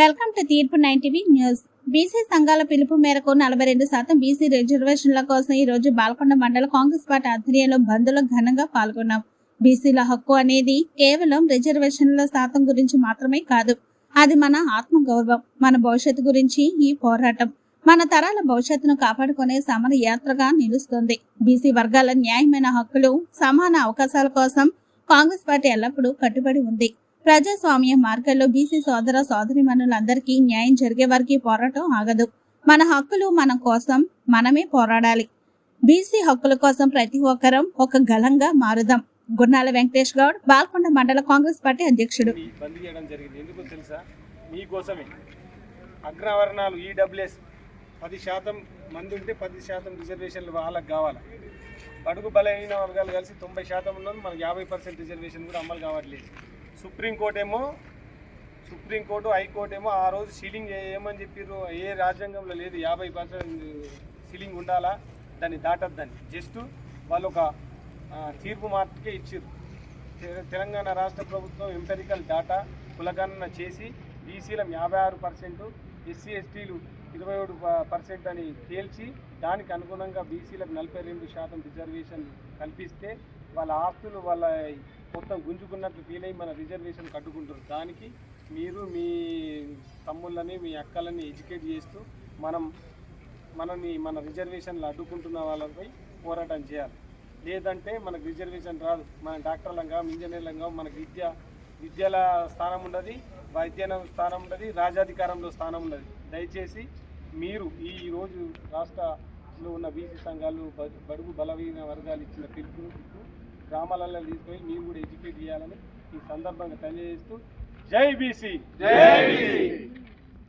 Welcome to Teerpu nine TV news. BC సంఘాల పిలుపు మేరకు నలభై రెండు శాతం బీసీ రిజర్వేషన్ల కోసం ఈ రోజు బాల్కొండ మండల కాంగ్రెస్ పార్టీ ఆధ్వర్యంలో బంద్లో ఘనంగా పాల్గొన్నాం. బీసీల హక్కు అనేది కేవలం రిజర్వేషన్ల శాతం గురించి మాత్రమే కాదు అది మన ఆత్మ గౌరవం మన భవిష్యత్తు గురించి ఈ పోరాటం. మన తరాల భవిష్యత్తును కాపాడుకునే సమర యాత్రగా నిలుస్తుంది. బీసీ వర్గాల న్యాయమైన హక్కులు సమాన అవకాశాల కోసం కాంగ్రెస్ పార్టీ ఎల్లప్పుడూ కట్టుబడి ఉంది. ప్రజాస్వామ్య మార్గంలో బీసీ సోదర సోదరిమణులందరికీ న్యాయం జరిగే వారికి పోరాటం ఆగదు. మన హక్కులు మన కోసం మనమే పోరాడాలి. బీసీ హక్కుల కోసం ప్రతి ఒక్కరం ఒక గలంగా మారుదాం. గున్నాల వెంకటేష్ గౌడ్ బాల్కొండ మండల కాంగ్రెస్ పార్టీ అధ్యక్షుడు. బంద్ చేయడం జరిగింది. ఎందుకు తెలుసా? మీకోసమే అగ్రవర్ణాలు ఈడబ్ల్యూఎస్ పది శాతం మంది ఉంటే పది శాతం రిజర్వేషన్లు వాళ్ళకి కావాలి. బడుగు బలహీన వర్గాలు కలిసి తొంభై శాతం ఉన్నది మనకు యాభై పర్సెంట్ రిజర్వేషన్ కూడా అమలు కావట్లేదు. సుప్రీంకోర్టు ఏమో సుప్రీంకోర్టు హైకోర్టు ఏమో ఆ రోజు సీలింగ్ ఏమని చెప్పారు ఏ రాజ్యాంగంలో లేదు యాభై పర్సెంట్ సీలింగ్ ఉండాలా? దాన్ని దాటద్దని. జస్ట్ వాళ్ళు ఒక తీర్పు మార్పుకే ఇచ్చారు తె- తెలంగాణ రాష్ట్ర ప్రభుత్వం ఎంపెరికల్ డాటా కులగణన చేసి బీసీల యాభై ఆరు పర్సెంట్ ఎస్సీ ఎస్టీలు ఇరవై ఏడు పర్సెంట్ అని తేల్చి దానికి అనుగుణంగా బీసీలకు నలభై రెండు శాతం రిజర్వేషన్ కల్పిస్తే వాళ్ళ ఆస్తులు వాళ్ళ మొత్తం గుంజుకున్నట్లు ఫీల్ అయ్యి మన రిజర్వేషన్ కట్టుకుంటారు దానికి మీరు మీ తమ్ముళ్ళని మీ అక్కలని ఎడ్యుకేట్ చేస్తూ మనం మనని మన రిజర్వేషన్లు అడ్డుకుంటున్న వాళ్ళపై పోరాటం చేయాలి. లేదంటే మనకు రిజర్వేషన్ రాదు. మన డాక్టర్లంగా ఇంజనీర్లంగా మనకు విద్య విద్యల స్థానం ఉండదు వైద్యం స్థానం ఉండదు రాజాధికారంలో స్థానం ఉండదు. దయచేసి మీరు ఈ రోజు రాష్ట్రంలో ఉన్న బీసీ సంఘాలు బడుగు బలహీన వర్గాలు ఇచ్చిన పిలుపును గ్రామాలలో తీసుకొని మేము కూడా ఎడ్యుకేట్ చేయాలని ఈ సందర్భంగా తెలియజేస్తూ జై బీసీ. జై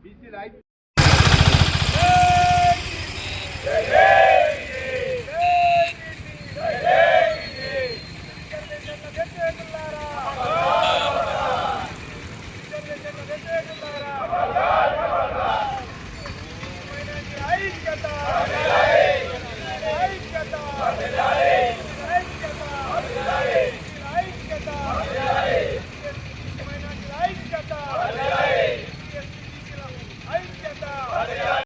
బీసీ. రాయి